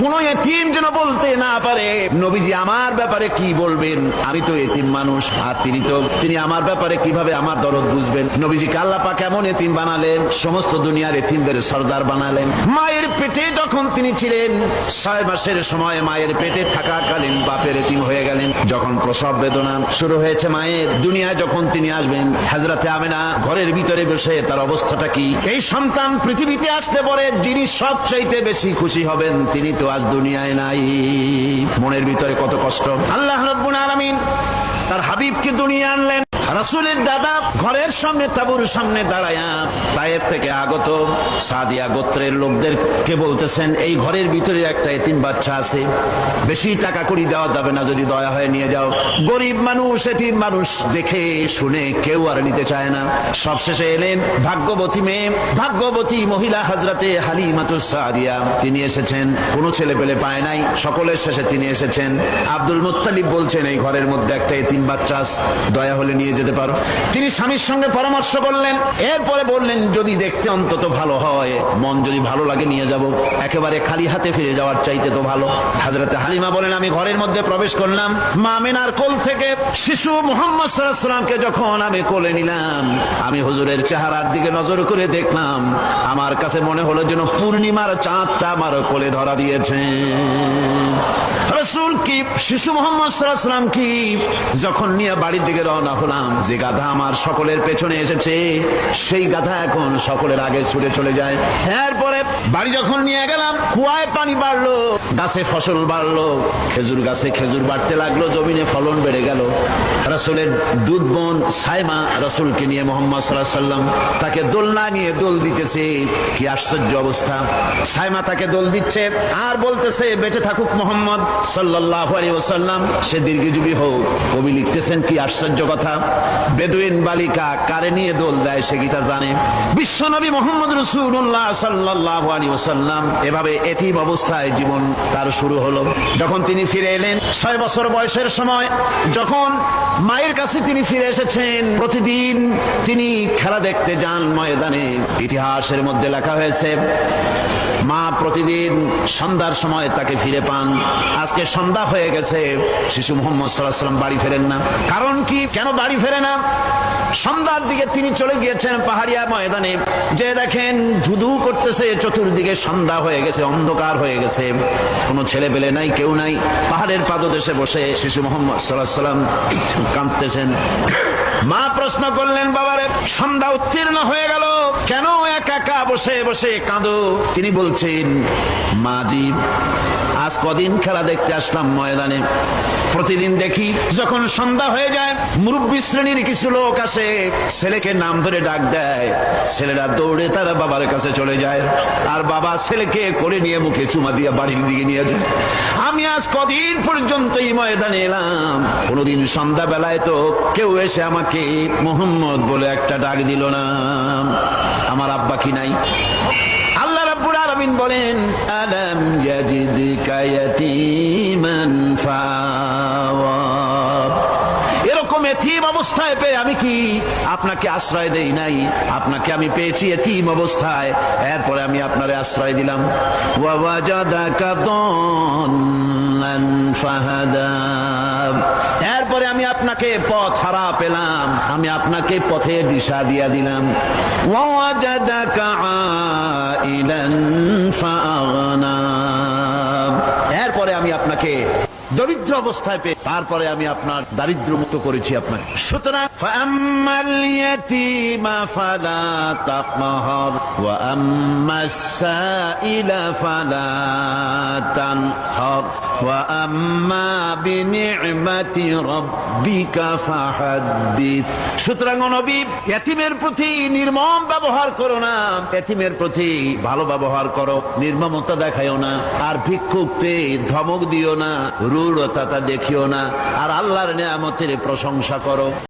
কোন এতিম যেন বলতে না পারে। নবীজি আমার ব্যাপারে কি বলবেন? আমি তো এতিম মানুষ, আর তিনি তো তিনি আমার ব্যাপারে কীভাবে আমার দরদ বুঝবেন? নবীজি কাল্লাপা কেমন এতিম বানালেন? সমস্ত দুনিয়ার এতিমদের সর্দার বানালেন। মায়ের পেটে যখন তিনি ছিলেন, ছয় মাসের সময় মায়ের পেটে থাকাকালীন বাপের এতিম হয়ে গেলেন। যখন প্রসব বেদনা শুরু হয়েছে মায়ের, দুনিয়ায় যখন তিনি আসবেন হাজরাতে আমেনা ঘরের ভিতরে বসে তার অবস্থাটা কি? এই সন্তান পৃথিবীতে আসতে পরে, যিনি সবচাইতে বেশি খুশি হবেন, তিনি তো আজ দুনিয়ায় নাই। মনের ভিতরে কত কষ্ট। আল্লাহ রব্বুল আলামিন তার হাবিবকে দুনিয়া আনলেন। রাসূলের দাদা ঘরের সামনে, তাবুর সামনে দাঁড়ায়া তায়ের থেকে আগত সাদিয়া গোত্রের লোকদেরকে বলতেছেন, এই ঘরের ভিতরে একটা এতিম বাচ্চা আছে, বেশি টাকা করি দেওয়া যাবে না, যদি দয়া হয়ে নিয়ে যাও। গরিব মানুষ, এতিম মানুষ দেখে, শুনে কেউ আর নিতে চায় না। সবশেষে এলেন ভাগ্যবতী মেয়ে, ভাগ্যবতী মহিলা হাজরাতে হালিমাতুস সাদিয়া। তিনি এসেছেন, কোনো ছেলে পেলে পায় নাই, সকলের শেষে তিনি এসেছেন। আব্দুল মুত্তালিব বলছেন, এই ঘরের মধ্যে একটা এতিম বাচ্চা দয়া হলে নিয়ে যেতে পারো। তিনি স্বামীর সঙ্গে পরামর্শ করলেন, এরপরে বললেন, যদি দেখতে অন্তত ভালো হয়, মন যদি ভালো লাগে, নিয়ে যাব। একেবারে খালি হাতে ফিরে যাওয়ার চাইতে তো ভালো। হাজরতে হালিমা বলেন আমি ঘরের মধ্যে প্রবেশ করলাম। মা মেনার কোল থেকে শিশু মোহাম্মদ সাল্লামকে যখন আমি কোলে নিলাম, আমি হুজুরের চেহারার দিকে নজর করে দেখলাম। আমার কাছে মনে হলো যেন পূর্ণিমার চাঁদটা আমার কোলে ধরা দিয়েছে। রসুল কি? শিশু মোহাম্মদ সাল্লাম কি? যখন নিয়ে বাড়ির দিকে রওনা হলাম যে গাধা আমার সকলের পেছনে এসেছে, সেই গাধা এখন সকলের আগে ছুটে চলে যায়। এরপরে বাড়ি যখন নিয়ে গেলাম, কুয়ায় পানি বাড়লো, গাছে ফসল বাড়লো, খেজুর গাছে খেজুর বাড়তে লাগল, জমিনে ফলন বেড়ে গেল। রসুলের দুধ বোন সাইমা রসুলকে নিয়ে মোহাম্মদ সাল্লাহ সাল্লাম তাকে দোলনা নিয়ে দোল দিতেছে। কি আশ্চর্য অবস্থা। সাইমা তাকে দোল দিচ্ছে আর বলতেছে, বেঁচে থাকুক মোহাম্মদ সাল্লাহ আলী ওসাল্লাম সে দীর্ঘজীবী হোক। কবি লিখতেছেন, কি আশ্চর্য কথা। বেদুইন বালিকা কারে নিয়ে দোল দেয় সে গীতা জানে। বিশ্বনবী মোহাম্মদ রসুল্লাহ সাল্লাহ আলী ওসাল্লাম এভাবে এটিম অবস্থায় জীবন তার শুরু হলো। যখন তিনি ফিরে এলেন, ছয় বছর বয়সের সময়, যখন মায়ের কাছে তিনি ফিরে এসেছেন, প্রতিদিন তিনি খেলা দেখতে যান ময়দানে। ইতিহাসের মধ্যে লেখা হয়েছে মা প্রতিদিন সন্ধ্যার সময় তাকে ফিরে পান। আজকে সন্ধ্যা হয়ে গেছে, শিশু মোহাম্মদ সাল্লাহ সাল্লাম বাড়ি ফেরেন না। কারণ কি? কেন বাড়ি ফেরে না? সন্ধ্যার দিকে তিনি চলে গিয়েছেন পাহাড়িয়া ময়দানে। যে দেখেন ধুধু করতেছে, চতুর্দিকে সন্ধ্যা হয়ে গেছে, অন্ধকার হয়ে গেছে। কোনো ছেলে পেলে নাই, কেউ নাই। পাহাড়ের পাদদেশে বসে শিশু মোহাম্মদ সাল্লাহ সাল্লাম কাঁদতেছেন। মা প্রশ্ন করলেন, বাবারে, সন্ধ্যা উত্তীর্ণ হয়ে গেল? কেন একা একা বসে বসে কাঁদো? তিনি বলছেন মাজি আজ কদিন খেলা দেখতে আসলাম ময়দানে। প্রতিদিন দেখি যখন সন্ধ্যা হয়ে যায়, মুরব্বী শ্রেণির কিছু লোক আসে। ছেলেকে নাম ধরে ডাক দেয়। ছেলেরা দৌড়ে তারা বাবার কাছে চলে যায়। আর বাবা ছেলেকে করে নিয়ে মুখে চুমা দিয়ে বাড়ির দিকে নিয়ে যায়। আমি আজ কদিন পর্যন্ত এই ময়দানে এলাম। কোনোদিন সন্ধ্যা বেলায় তো কেউ এসে আমাকে মোহাম্মদ বলে একটা ডাক দিল না। আমার আব্বা কি নাই? আল্লাহ রাব্বুল আলামিন বলেন, আলাম ইয়াজিদকা ইয়াতীমান ফাওয়া এরকম এতিম অবস্থায় পেয়ে আমি কি আপনাকে আশ্রয় দেই নাই? আপনাকে আমি পেয়েছি এতিম অবস্থায়। এরপরে আমি আপনারে আশ্রয় দিলাম। ওয়াওয়াজাদাকা দাল্লান ফাহাদা। এরপরে আমি আপনাকে পথ হারা পেলাম। আমি আপনাকে পথে দিশা দিয়া দিলাম। এরপরে আমি আপনাকে দরিদ্র অবস্থায় পেয়ে, তারপরে আমি আপনার দারিদ্র মুক্ত করেছি আপনাকে। সুতরাং ফালা সুতরাং নবী প্রতি নির্মম ব্যবহার করো না। প্রতি ভালো ব্যবহার করো, নির্মমতা দেখাইও না, আর ভিক্ষুকতে ধমক দিও না, রূঢ়তা দেখিও না, আর আল্লাহর নিয়ামতের প্রশংসা করো।